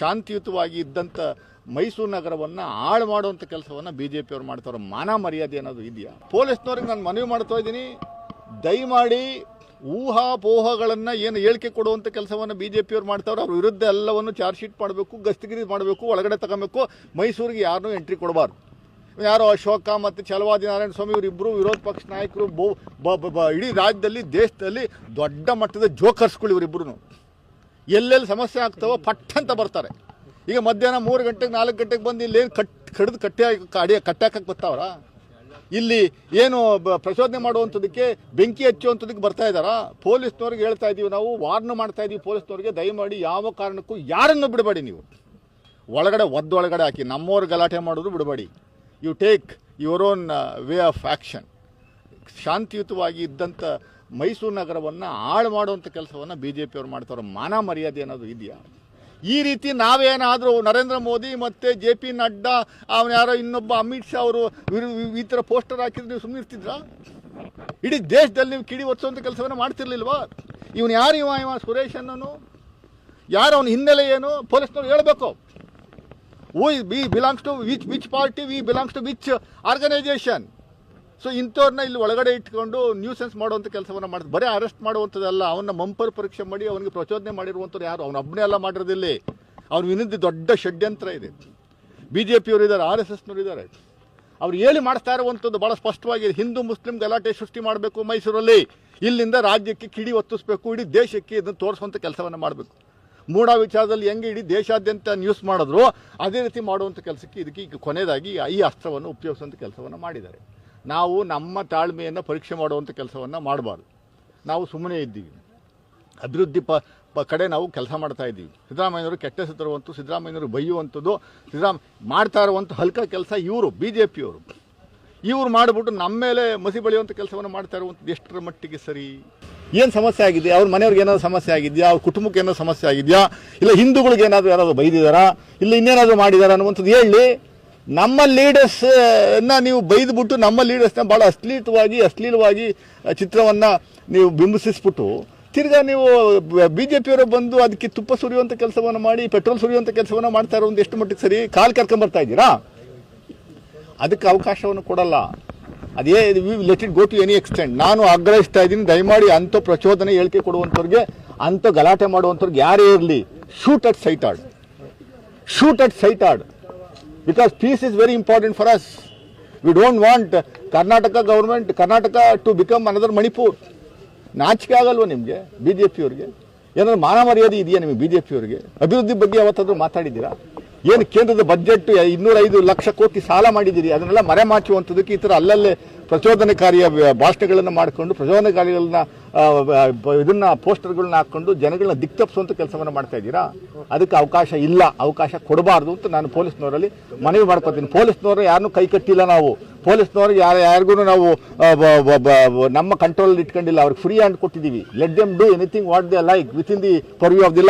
ಶಾಂತಿಯುತವಾಗಿ ಇದ್ದಂಥ ಮೈಸೂರು ನಗರವನ್ನು ಹಾಳು ಮಾಡುವಂಥ ಕೆಲಸವನ್ನು ಬಿ ಜೆ ಪಿಯವ್ರು ಮಾಡ್ತಾರೆ ಮಾನ ಮರ್ಯಾದೆ ಅನ್ನೋದು ಇದೆಯಾ? ಪೊಲೀಸ್ನವ್ರಿಗೆ ನಾನು ಮನವಿ ಮಾಡ್ತಾ ಇದ್ದೀನಿ. ದಯಮಾಡಿ ಊಹಾಪೋಹಗಳನ್ನು ಏನು ಹೇಳಿಕೆ ಕೊಡುವಂಥ ಕೆಲಸವನ್ನು ಬಿ ಜೆ ಪಿಯವ್ರು ಮಾಡ್ತಾರೆ ಅವ್ರ ವಿರುದ್ಧ ಎಲ್ಲವನ್ನು ಚಾರ್ಜ್ ಶೀಟ್ ಮಾಡಬೇಕು, ಗಸ್ತಗಿರಿ ಮಾಡಬೇಕು, ಒಳಗಡೆ ತಗೋಬೇಕು. ಮೈಸೂರಿಗೆ ಯಾರನ್ನೂ ಎಂಟ್ರಿ ಕೊಡಬಾರ್ದು. ಯಾರೋ ಅಶೋಕ ಮತ್ತು ಚಲವಾದಿ ನಾರಾಯಣ ಸ್ವಾಮಿ ಇವರಿಬ್ಬರು ವಿರೋಧ ಪಕ್ಷ ನಾಯಕರು, ಬೋ ಇಡೀ ರಾಜ್ಯದಲ್ಲಿ, ದೇಶದಲ್ಲಿ ದೊಡ್ಡ ಮಟ್ಟದ ಜೋಕರ್ಸ್ಗಳು ಇವರಿಬ್ಬರು ಎಲ್ಲೆಲ್ಲಿ ಸಮಸ್ಯೆ ಆಗ್ತಾವೋ ಪಟ್ ಅಂತ ಬರ್ತಾರೆ. ಈಗ ಮಧ್ಯಾಹ್ನ ಮೂರು ಗಂಟೆಗೆ, ನಾಲ್ಕು ಗಂಟೆಗೆ ಬಂದು ಇಲ್ಲಿ ಕಟ್, ಕಡಿದು ಕಟ್ಟೆ ಅಡಿಯ ಕಟ್ಟಾಕಕ್ಕೆ ಬರ್ತಾವ್ರ? ಇಲ್ಲಿ ಏನು ಪ್ರಚೋದನೆ ಮಾಡುವಂಥದ್ದಕ್ಕೆ ಬೆಂಕಿ ಹಚ್ಚುವಂಥದ್ದಕ್ಕೆ ಬರ್ತಾ ಇದ್ದಾರಾ? ಪೊಲೀಸ್ನವ್ರಿಗೆ ಹೇಳ್ತಾ ಇದ್ದೀವಿ ನಾವು, ವಾರ್ನ್ ಮಾಡ್ತಾ ಇದ್ದೀವಿ ಪೊಲೀಸ್ನವ್ರಿಗೆ, ದಯಮಾಡಿ ಯಾವ ಕಾರಣಕ್ಕೂ ಯಾರನ್ನು ಬಿಡಬೇಡಿ ನೀವು. ಒಳಗಡೆ ಒದ್ದೊಳಗಡೆ ಹಾಕಿ, ನಮ್ಮವ್ರು ಗಲಾಟೆ ಮಾಡೋದು ಬಿಡಬೇಡಿ. You take your own way of action ಶಾಂತಿಯುತವಾಗಿ ಇದ್ದಂಥ ಮೈಸೂರು ನಗರವನ್ನು ಹಾಳು ಮಾಡುವಂಥ ಕೆಲಸವನ್ನು ಬಿ ಜೆ ಪಿಯವ್ರು ಮಾಡ್ತಾರೆ ಮಾನ ಮರ್ಯಾದೆ ಅನ್ನೋದು ಇದೆಯಾ? ಈ ರೀತಿ ನಾವೇನಾದರೂ ನರೇಂದ್ರ ಮೋದಿ ಮತ್ತು ಜೆ ಪಿ ನಡ್ಡಾ, ಅವನ ಯಾರೋ ಇನ್ನೊಬ್ಬ ಅಮಿತ್ ಶಾ ಅವರು ಈ ಥರ ಪೋಸ್ಟರ್ ಹಾಕಿದ್ರೆ ನೀವು ಸುಮ್ಮನೆ ಇರ್ತಿದ್ರಾ? ಇಡೀ ದೇಶದಲ್ಲಿ ನೀವು ಕಿಡಿ ಒತ್ಸುವಂಥ ಕೆಲಸವನ್ನು ಮಾಡ್ತಿರ್ಲಿಲ್ವಾ? ಇವನು ಯಾರು ಇವ? ಇವ ಸುರೇಶ್ ಅನ್ನೋನು ಯಾರು ಅವನ ಹಿನ್ನೆಲೆ ಏನು? ಪೊಲೀಸ್ನವ್ರು ಹೇಳಬೇಕು. Be belongs to which which party we belongs to which organisation so ಇಂಥವ್ರನ್ನ ಇಲ್ಲಿ ಒಳಗಡೆ ಇಟ್ಕೊಂಡು ನ್ಯೂಸೆನ್ಸ್ ಮಾಡುವಂಥ ಕೆಲಸವನ್ನು ಮಾಡಿದ್ರು ಬರೀ ಅರೆಸ್ಟ್ ಮಾಡುವಂಥದ್ದಲ್ಲ ಅವನ್ನ ಮಂಪರ್ ಪರೀಕ್ಷೆ ಮಾಡಿ ಅವನಿಗೆ ಪ್ರಚೋದನೆ ಮಾಡಿರುವಂಥವ್ರು ಯಾರು? ಅವನ ಒಬ್ಬನೇ ಎಲ್ಲ ಮಾಡಿರೋದಿಲ್ಲ ಅವ್ರ ವಿನಂತಿ ದೊಡ್ಡ ಷಡ್ಯಂತ್ರ ಇದೆ. ಬಿ ಜೆ ಪಿಯವರು ಇದ್ದಾರೆ, ಆರ್ ಎಸ್ ಎಸ್ನವರು ಇದ್ದಾರೆ. ಅವ್ರು ಹೇಳಿ ಮಾಡಿಸ್ತಾ ಇರುವಂಥದ್ದು ಭಾಳ ಸ್ಪಷ್ಟವಾಗಿ ಹಿಂದೂ ಮುಸ್ಲಿಂ ಗಲಾಟೆ ಸೃಷ್ಟಿ ಮಾಡಬೇಕು ಮೈಸೂರಲ್ಲಿ. ಇಲ್ಲಿಂದ ರಾಜ್ಯಕ್ಕೆ ಕಿಡಿ ಒತ್ತಿಸ್ಬೇಕು, ಇಡೀ ದೇಶಕ್ಕೆ ಇದನ್ನು ತೋರಿಸುವಂಥ ಕೆಲಸವನ್ನು ಮಾಡಬೇಕು. ಮೂಢ ವಿಚಾರದಲ್ಲಿ ಹೆಂಗೆ ಇಡೀ ದೇಶಾದ್ಯಂತ ನ್ಯೂಸ್ ಮಾಡಿದ್ರು, ಅದೇ ರೀತಿ ಮಾಡುವಂಥ ಕೆಲಸಕ್ಕೆ ಇದಕ್ಕೆ ಈಗ ಕೊನೆಯದಾಗಿ ಈ ಅಸ್ತ್ರವನ್ನು ಉಪಯೋಗಿಸುವಂಥ ಕೆಲಸವನ್ನು ಮಾಡಿದ್ದಾರೆ. ನಾವು ನಮ್ಮ ತಾಳ್ಮೆಯನ್ನು ಪರೀಕ್ಷೆ ಮಾಡುವಂಥ ಕೆಲಸವನ್ನು ಮಾಡಬಾರ್ದು. ನಾವು ಸುಮ್ಮನೆ ಇದ್ದೀವಿ. ಅಭಿವೃದ್ಧಿ ಪ ಪ ಕಡೆ ನಾವು ಕೆಲಸ ಮಾಡ್ತಾ ಇದ್ದೀವಿ. ಸಿದ್ದರಾಮಯ್ಯನವರು ಕೆಟ್ಟ ಹೆಸರು ಸಿದ್ದರಾಮಯ್ಯವರು ಬೈಯುವಂಥದ್ದು ಸಿದ್ದರಾಮ, ಮಾಡ್ತಾ ಇರುವಂಥ ಹಲ್ಕ ಕೆಲಸ ಇವರು ಬಿ ಜೆ ಪಿಯವರು ಇವರು ಮಾಡಿಬಿಟ್ಟು ನಮ್ಮ ಮೇಲೆ ಮಸಿ ಬಳಿಯುವಂಥ ಕೆಲಸವನ್ನು ಮಾಡ್ತಾ ಇರುವಂಥದ್ದು ಎಷ್ಟರ ಮಟ್ಟಿಗೆ ಸರಿ? ಏನು ಸಮಸ್ಯೆ ಆಗಿದೆ ಅವ್ರ ಮನೆಯವ್ರಿಗೆ ಏನಾದ್ರು ಸಮಸ್ಯೆ ಆಗಿದೆಯಾ? ಅವ್ರ ಕುಟುಂಬಕ್ಕೆ ಏನಾದ್ರು ಸಮಸ್ಯೆ ಆಗಿದೆಯಾ? ಇಲ್ಲ ಹಿಂದೂಗಳಿಗೆ ಏನಾದರೂ ಯಾರಾದರೂ ಬೈದಿದಾರಾ? ಇಲ್ಲ ಇನ್ನೇನಾದರೂ ಮಾಡಿದಾರಾ ಅನ್ನುವಂಥದ್ದು ಹೇಳಿ. ನಮ್ಮ ಲೀಡರ್ಸ್ನ ನೀವು ಬೈದ್ಬಿಟ್ಟು ನಮ್ಮ ಲೀಡರ್ಸ್ನ ಭಾಳ ಅಶ್ಲೀಲವಾಗಿ ಅಶ್ಲೀಲವಾಗಿ ಚಿತ್ರವನ್ನು ನೀವು ಬಿಂಬಿಸಿಸ್ಬಿಟ್ಟು ತಿರ್ಗಾ ನೀವು ಬಿ ಜೆ ಪಿಯವರು ಬಂದು ಅದಕ್ಕೆ ತುಪ್ಪ ಸುರಿಯುವಂಥ ಕೆಲಸವನ್ನು ಮಾಡಿ, ಪೆಟ್ರೋಲ್ ಸುರಿಯುವಂಥ ಕೆಲಸವನ್ನು ಮಾಡ್ತಾ ಇರೋ ಒಂದು ಎಷ್ಟು ಮಟ್ಟಿಗೆ ಸರಿ? ಕಾಲು ಕರ್ಕೊಂಬರ್ತಾ ಇದ್ದೀರಾ? ಅದಕ್ಕೆ ಅವಕಾಶವನ್ನು ಕೊಡಲ್ಲ. ಅದೇ let it go to any extent ನಾನು ಆಗ್ರಹಿಸ್ತಾ ಇದ್ದೀನಿ, ದಯಮಾಡಿ ಅಂಥ ಪ್ರಚೋದನೆ, ಹೇಳಿಕೆ ಕೊಡುವಂಥವ್ರಿಗೆ, ಅಂಥ ಗಲಾಟೆ ಮಾಡುವಂಥವ್ರಿಗೆ ಯಾರೇ ಇರಲಿ shoot at sight and shoot at sight because peace is very important for us we don't want Karnataka government Karnataka to become another Manipur ನಾಚಿಕೆ ಆಗಲ್ವ ನಿಮಗೆ ಬಿ ಜೆ ಪಿಯವ್ರಿಗೆ ಏನಾದ್ರು ಮಾನ ಮರ್ಯಾದೆ ಇದೆಯಾ ನಿಮಗೆ ಬಿ ಜೆ ಪಿಯವ್ರಿಗೆ ಅಭಿವೃದ್ಧಿ ಬಗ್ಗೆ ಯಾವತ್ತಾದರೂ ಮಾತಾಡಿದ್ದೀರಾ? ಏನು ಕೇಂದ್ರದ ಬಜೆಟ್ ಇನ್ನೂರೈದು ಲಕ್ಷ ಕೋಟಿ ಸಾಲ ಮಾಡಿದ್ದೀರಿ, ಅದನ್ನೆಲ್ಲ ಮರೆಮಾಚುವಂಥದ್ದಕ್ಕೆ ಈ ಥರ ಅಲ್ಲಲ್ಲೇ ಪ್ರಚೋದನಕಾರಿಯ ಭಾಷಣಗಳನ್ನು ಮಾಡಿಕೊಂಡು, ಪ್ರಚೋದನಕಾರಿಗಳನ್ನ ಇದನ್ನ ಪೋಸ್ಟರ್ಗಳನ್ನ ಹಾಕೊಂಡು ಜನಗಳನ್ನ ದಿಕ್ತಪ್ಪಿಸುವಂಥ ಕೆಲಸವನ್ನು ಮಾಡ್ತಾ ಇದ್ದೀರಾ? ಅದಕ್ಕೆ ಅವಕಾಶ ಇಲ್ಲ, ಅವಕಾಶ ಕೊಡಬಾರ್ದು ಅಂತ ನಾನು ಪೊಲೀಸ್ನವರಲ್ಲಿ ಮನವಿ ಮಾಡ್ಕೊತೀನಿ. ಪೊಲೀಸ್ನವರು ಯಾರನ್ನೂ ಕೈ ಕಟ್ಟಿಲ್ಲ ನಾವು. ಪೊಲೀಸ್ನವ್ರಿಗೆ ಯಾರು ಯಾರಿಗೂ ನಾವು ನಮ್ಮ ಕಂಟ್ರೋಲ್ ಇಟ್ಕೊಂಡಿಲ್ಲ. ಅವ್ರಿಗೆ ಫ್ರೀ ಹ್ಯಾಂಡ್ ಕೊಟ್ಟಿದ್ದೀವಿ. Let them do anything what they like within the purview of the